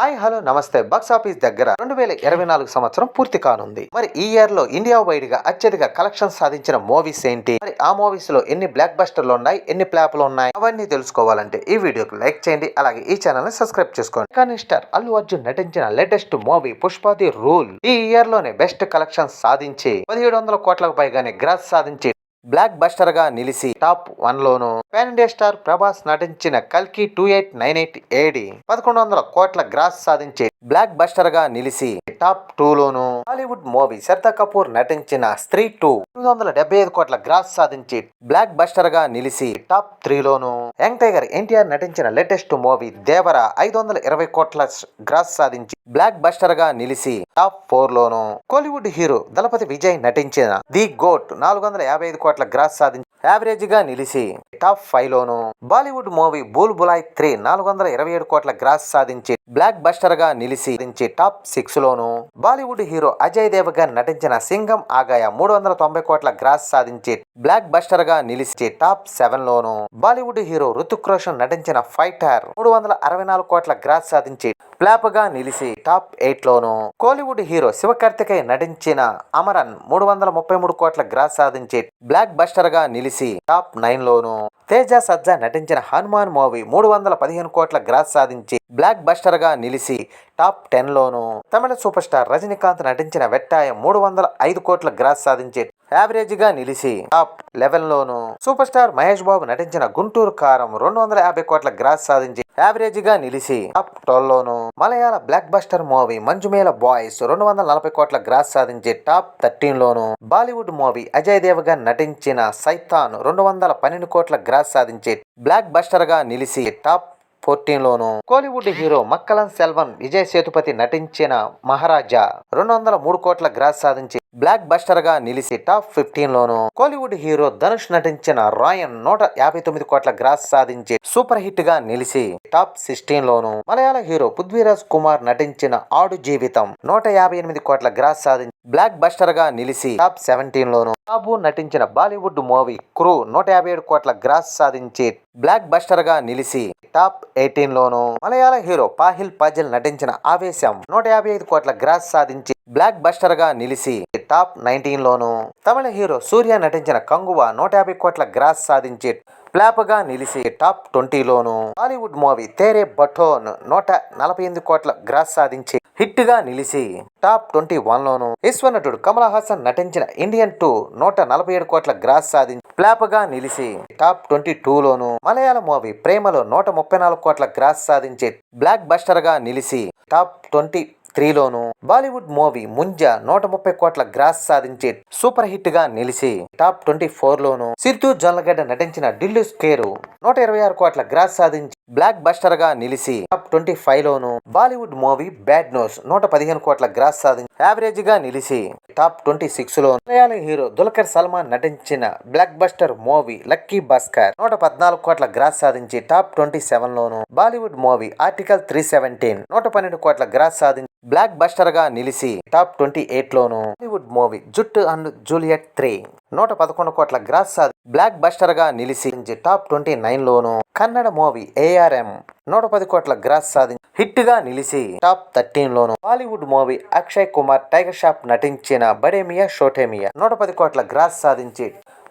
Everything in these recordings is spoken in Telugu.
హాయ్ హలో నమస్తే. బాక్స్ ఆఫీస్ దగ్గర రెండు వేల ఇరవై నాలుగు సంవత్సరం పూర్తి కానుంది. మరి ఈ ఇయర్లో ఇండియా వైడ్గా అత్యధిక కలెక్షన్ సాధించిన మూవీస్ ఏంటి? మరి ఆ మూవీస్లో ఎన్ని బ్లాక్ బస్టర్లు ఉన్నాయి? ఎన్ని ప్లాప్లు ఉన్నాయి? అవన్నీ తెలుసుకోవాలంటే ఈ వీడియోకి లైక్ చేయండి. అలాగే ఈ ఛానల్ని సబ్స్క్రైబ్ చేసుకోండి. కానీ స్టార్ అల్లు అర్జున్ నటించిన లేటెస్ట్ మూవీ పుష్పాది రూల్. ఈ ఇయర్లోనే బెస్ట్ కలెక్షన్ సాధించి పదిహేడు వందల కోట్లకు పైగానే గ్రాస్ సాధించి బ్లాక్ బస్టర్గా నిలిచి టాప్ వన్ లోను పాన్ ఇండియా స్టార్ ప్రభాస్ నటించిన కల్కి two eight nine eight AD పదకొండు వందల కోట్ల గ్రాస్ సాధించి బ్లాక్ బస్టర్గా నిలిచి టాప్ టూ లోను హాలీవుడ్ మూవీ శ్రద్ధా కపూర్ నటించిన స్త్రీ టూ తొమ్మిది వందల డెబ్బై ఐదు కోట్ల గ్రాస్ సాధించి బ్లాక్ బస్టర్గా నిలిచి టాప్ త్రీ లోను యంగ్ టైగర్ ఎన్టీఆర్ నటించిన లేటెస్ట్ మూవీ దేవర ఐదు వందల ఇరవై కోట్ల గ్రాస్ సాధించి బ్లాక్ బస్టర్గా నిలిచి టాప్ ఫోర్ లోను కోలీవుడ్ హీరో దళపతి విజయ్ నటించిన ది గోట్ నాలుగు వందల యాభై ఐదు కోట్ల గ్రాస్ సాధించి యావరేజ్గా నిలిచి టాప్ ఫైవ్ లోను బాలీవుడ్ మూవీ బూల్ బులాయ్ త్రీ నాలుగు వందల ఇరవై ఏడు కోట్ల గ్రాస్ సాధించి బ్లాక్ బస్టర్గా నిలిచి నిలిచి టాప్ సిక్స్ లోను బాలీవుడ్ హీరో అజయ్ దేవగన్ నటించిన సింగం ఆగాయ మూడు వందల తొంభై కోట్ల గ్రాస్ సాధించి బ్లాక్ బస్టర్గా నిలిచి టాప్ సెవెన్ లోను బాలీవుడ్ హీరో రుతుక్ రోషన్ నటించిన ఫైటర్ మూడు వందల అరవై నాలుగు కోట్ల గ్రాస్ సాధించి ఫ్లాప్గా నిలిచి టాప్ ఎయిట్లోను కోలీవుడ్ హీరో శివకార్తికేయ నటించిన అమరన్ మూడు వందల ముప్పై మూడు కోట్ల గ్రాస్ సాధించి బ్లాక్ బస్టర్గా నిలిచి టాప్ నైన్లోనూ తేజ సజ్జా నటించిన హనుమాన్ మూవీ మూడు వందల పదిహేను కోట్ల గ్రాస్ సాధించి బ్లాక్ బస్టర్గా నిలిచి టాప్ టెన్లోను. తమిళ సూపర్ స్టార్ రజనీకాంత్ నటించిన వెట్టాయం మూడు వందల ఐదు కోట్ల గ్రాస్ సాధించి యావరేజ్గా నిలిచి టాప్ లెవెన్లోను సూపర్ స్టార్ మహేష్ బాబు నటించిన గుంటూరు కారం రెండు వందల యాభై కోట్ల గ్రాస్ సాధించి యావరేజ్గా నిలిచి top ట్వెల్వ్లోను. Malayalam blockbuster movie Manjummel boys రెండు వందల నలభై కోట్ల గ్రాస్ సాధించి టాప్ థర్టీన్లోను. బాలీవుడ్ మూవీ అజయ్ దేవ్గా నటించిన సైతాన్ రెండు వందల పన్నెండు కోట్ల గ్రాస్ సాధించి బ్లాక్ బస్టర్గా నిలిచి టాప్ ఫోర్టీన్ లోను కోలీవుడ్ హీరో మక్కలం సెల్వన్ విజయ్ సేతుపతి నటించిన మహారాజా రెండు వందల మూడు కోట్ల గ్రాస్ సాధించి బ్లాక్ బస్టర్గా నిలిచి టాప్ ఫిఫ్టీన్ లోను కోలీవుడ్ హీరో ధనుష్ నటించిన రాయన్ నూట యాభై తొమ్మిది కోట్ల గ్రాస్ సాధించి సూపర్ హిట్గా నిలిచి టాప్ సిక్స్టీన్ లోను మలయాళ హీరో పృథ్వీరాజ్ కుమార్ నటించిన ఆడు జీవితం నూట యాభై ఎనిమిది కోట్ల గ్రాస్ సాధించి బ్లాక్ బస్టర్గా నిలిచి టాప్ సెవెంటీన్ లోను బాబు నటించిన బాలీవుడ్ మూవీ క్రూ నూట యాభై ఏడు కోట్ల గ్రాస్ సాధించి బ్లాక్ బస్టర్గా నిలిచి టాప్ ఎయిటీన్ లోను మలయాళ హీరో పాహిల్ పాజిల్ నటించిన ఆవేశం నూట యాభై ఐదు కోట్ల గ్రాస్ సాధించి బ్లాక్ బస్టర్గా నిలిచి టాప్ నైన్టీన్లోనూ తమిళ హీరో సూర్య నటించిన కంగువ నూట యాభై కోట్ల గ్రాస్ సాధించి ప్లాప్గా నిలిచి టాప్ ట్వంటీలోను బాలీవుడ్ మూవీ తేరే బఠోన్ నూట నలభై ఎనిమిది కోట్ల గ్రాస్ సాధించి హిట్గా నిలిచి టాప్ ట్వంటీ వన్ లోను. విశ్వనటుడు కమల్ హాసన్ నటించిన ఇండియన్ టూ నూట నలభై ఏడు కోట్ల గ్రాస్ సాధించి ప్లాప్గా నిలిచి టాప్ ట్వంటీ టూ లోను. మలయాళ మూవీ ప్రేమలో నూట ముప్పై నాలుగు కోట్ల గ్రాస్ సాధించి బ్లాక్ బస్టర్గా నిలిచి టాప్ ట్వంటీ త్రీలోను బాలీవుడ్ మూవీ ముంజ నూట ముప్పై కోట్ల గ్రాస్ సాధించి సూపర్ హిట్గా నిలిచి టాప్ ట్వంటీ ఫోర్ లోను సిద్ధు జల్లగడ్డ నటించిన ఢిల్లీ స్కేరు నూట ఇరవై ఆరు కోట్ల గ్రాస్ సాధించి బ్లాక్ బస్టర్గా నిలిచి టాప్ ట్వంటీ ఫైవ్ లోను బాలీవుడ్ మూవీ బ్యాడ్ నోస్ నూట పదిహేను కోట్ల గ్రాస్ సాధించి యావరేజ్గా నిలిచి టాప్ ట్వంటీ సిక్స్లో మలయాళ హీరో దుల్కర్ సల్మాన్ నటించిన block buster movie lucky Bhaskar నూట పద్నాలుగు కోట్ల గ్రాస్ సాధించి టాప్ ట్వంటీ సెవెన్ లోను Bollywood movie article three seventeen నూట పన్నెండు కోట్ల గ్రాస్ సాధించి బ్లాక్ బస్టర్గా నిలిచి టాప్ ట్వంటీ ఎయిట్ లోను బాలీవుడ్ మూవీ జుట్టు అండ్ జూలియట్ త్రీ నూట పదకొండు కోట్ల గ్రాస్ సాధి బ్లాక్ బస్టర్గా నిలిచి టాప్ ట్వంటీ నైన్ లోను కన్నడ మూవీ ఏఆర్ఎం నూట పది కోట్ల గ్రాస్ సాధించి హిట్గా నిలిచి టాప్ థర్టీన్ లోను బాలీవుడ్ మూవీ అక్షయ్ కుమార్ టైగర్ షాప్ నటించిన బడేమియా షోటేమియా నూట పది కోట్ల గ్రాస్ సాధించి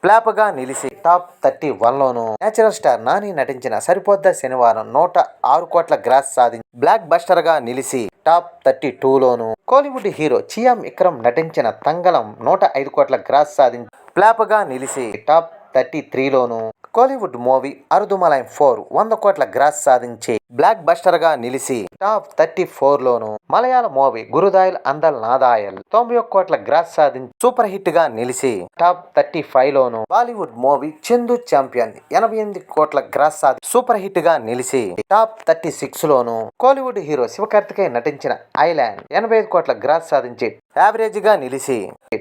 ఫ్లాప్గా నిలిచి టాప్ థర్టీ వన్లోనూ నేచురల్ స్టార్ నాని నటించిన సరిపోద్ద శనివారం నూట ఆరు కోట్ల గ్రాస్ సాధించి బ్లాక్ బస్టర్గా నిలిచి టాప్ థర్టీ టూలోను కోలీవుడ్ హీరో చియామ్ విక్రమ్ నటించిన తంగళం నూట ఐదు కోట్ల గ్రాస్ సాధించి ఫ్లాప్గా నిలిచి టాప్ థర్టీ త్రీలోను కోలీవుడ్ మూవీ అరుదుమలై ఫోర్ వంద కోట్ల గ్రాస్ సాధించి బ్లాక్ బస్టర్గా నిలిచి టాప్ థర్టీ ఫోర్ లోను మలయాళ మూవీ గురుదాయల్ అందల్ నాదాయల్ తొంభై ఒక్క కోట్ల గ్రాస్ సాధించి సూపర్ హిట్గా నిలిచి టాప్ థర్టీ ఫైవ్ లోను బాలీవుడ్ మూవీ చందు ఛాంపియన్ ఎనభై ఎనిమిది కోట్ల గ్రాస్ సాధి సూపర్ హిట్గా నిలిచి టాప్ థర్టీ సిక్స్ లోను కోలీవుడ్ హీరో శివకార్తికేయ నటించిన ఐలాండ్ ఎనభై ఐదు కోట్ల గ్రాస్ సాధించి యావరేజ్గా నిలిచి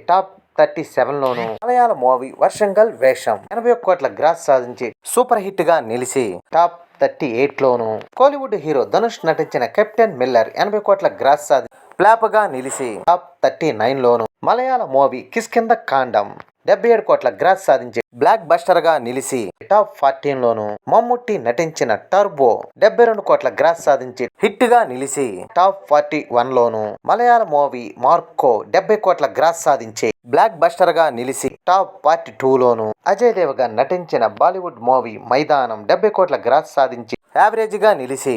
టాప్ థర్టీ సెవెన్ లోను మలయాళ మూవీ వర్షంగల్ వేషం. ఎనభై ఒక్క కోట్ల గ్రాస్ సాధించి సూపర్ హిట్గా నిలిచి టాప్ థర్టీ ఎయిట్ లోను కోలీవుడ్ హీరో ధనుష్ నటించిన కెప్టెన్ మిల్లర్ ఎనభై కోట్ల గ్రాస్ సాధి ఫ్లాప్గా నిలిచి టాప్ థర్టీ నైన్ లోను మలయాళ మూవీ కిస్కింద కాండం. డెబ్బై ఏడు కోట్ల గ్రాస్ సాధించి బ్లాక్ బస్టర్గా నిలిచి టాప్ ఫార్టీన్ లోను మమ్ముట్టి నటించిన టర్బో డెబ్బై రెండు కోట్ల గ్రాస్ సాధించి హిట్గా నిలిచి టాప్ ఫార్టీ వన్ లోను మలయాళ మూవీ మార్కో డెబ్బై కోట్ల గ్రాస్ సాధించి బ్లాక్ బస్టర్గా నిలిచి టాప్ ఫార్టీ టూ లోను అజయ్ దేవగా నటించిన బాలీవుడ్ మూవీ మైదానం డెబ్బై కోట్ల గ్రాస్ సాధించి యావరేజ్గా నిలిచి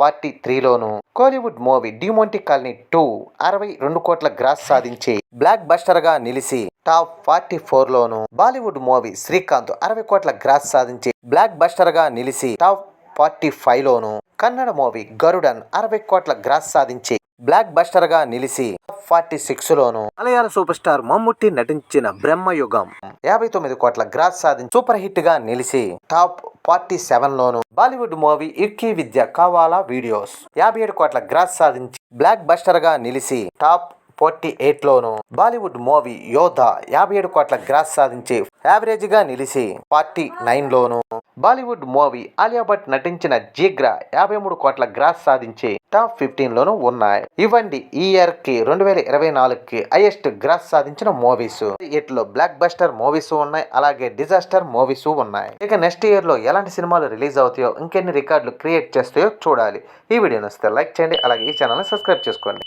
forty త్రీలోను Kollywood movie Demonte colony two అరవై రెండు కోట్ల గ్రాస్ సాధించి బ్లాక్ బస్టర్గా నిలిచి టాప్ ఫార్టీ ఫోర్ లోను బాలీవుడ్ మూవీ శ్రీకాంత్ అరవై కోట్ల గ్రాస్ సాధించి బ్లాక్ బస్టర్గా నిలిచి టాప్ ఫార్టీ ఫైవ్ లోను కన్నడ మూవీ గరుడన్ అరవై కోట్ల గ్రాస్ సాధించి బ్లాక్ బస్టర్గా నిలిచి ఫార్టీ సిక్స్ లోను మలయాళ సూపర్ స్టార్ మమ్ముట్టి నటించిన బ్రహ్మయుగం. యాభై తొమ్మిది కోట్ల గ్రాస్ సాధించి సూపర్ హిట్గా నిలిచి టాప్ ఫార్టీ సెవెన్ లోను బాలీవుడ్ మూవీ ఇర్కీ విద్య కావాలా వీడియోస్. యాభై ఏడు కోట్ల గ్రాస్ సాధించి బ్లాక్ బస్టర్గా నిలిచి టాప్ ఫార్టీ ఎయిట్ లోను బాలీవుడ్ మూవీ యోధ యాభై ఏడు కోట్ల గ్రాస్ సాధించి యావరేజ్గా నిలిచి ఫార్టీ నైన్ లోను బాలీవుడ్ మూవీ ఆలియా భట్ నటించిన జీగ్రా యాభై మూడు కోట్ల గ్రాస్ సాధించి టాప్ ఫిఫ్టీన్ లోను ఉన్నాయి. ఇవ్వండి ఈ ఇయర్కి రెండు వేల ఇరవై నాలుగుకి హైయెస్ట్ గ్రాస్ సాధించిన మూవీస్. ఇట్లో బ్లాక్ బస్టర్ మూవీస్ ఉన్నాయి అలాగే డిజాస్టర్ మూవీస్ ఉన్నాయి. ఇక నెక్స్ట్ ఇయర్లో ఎలాంటి సినిమాలు రిలీజ్ అవుతాయో ఇంకెన్ని రికార్డులు క్రియేట్ చేస్తాయో చూడాలి. ఈ వీడియో నచ్చితే లైక్ చేయండి అలాగే ఈ ఛానల్ని సబ్స్క్రైబ్ చేసుకోండి.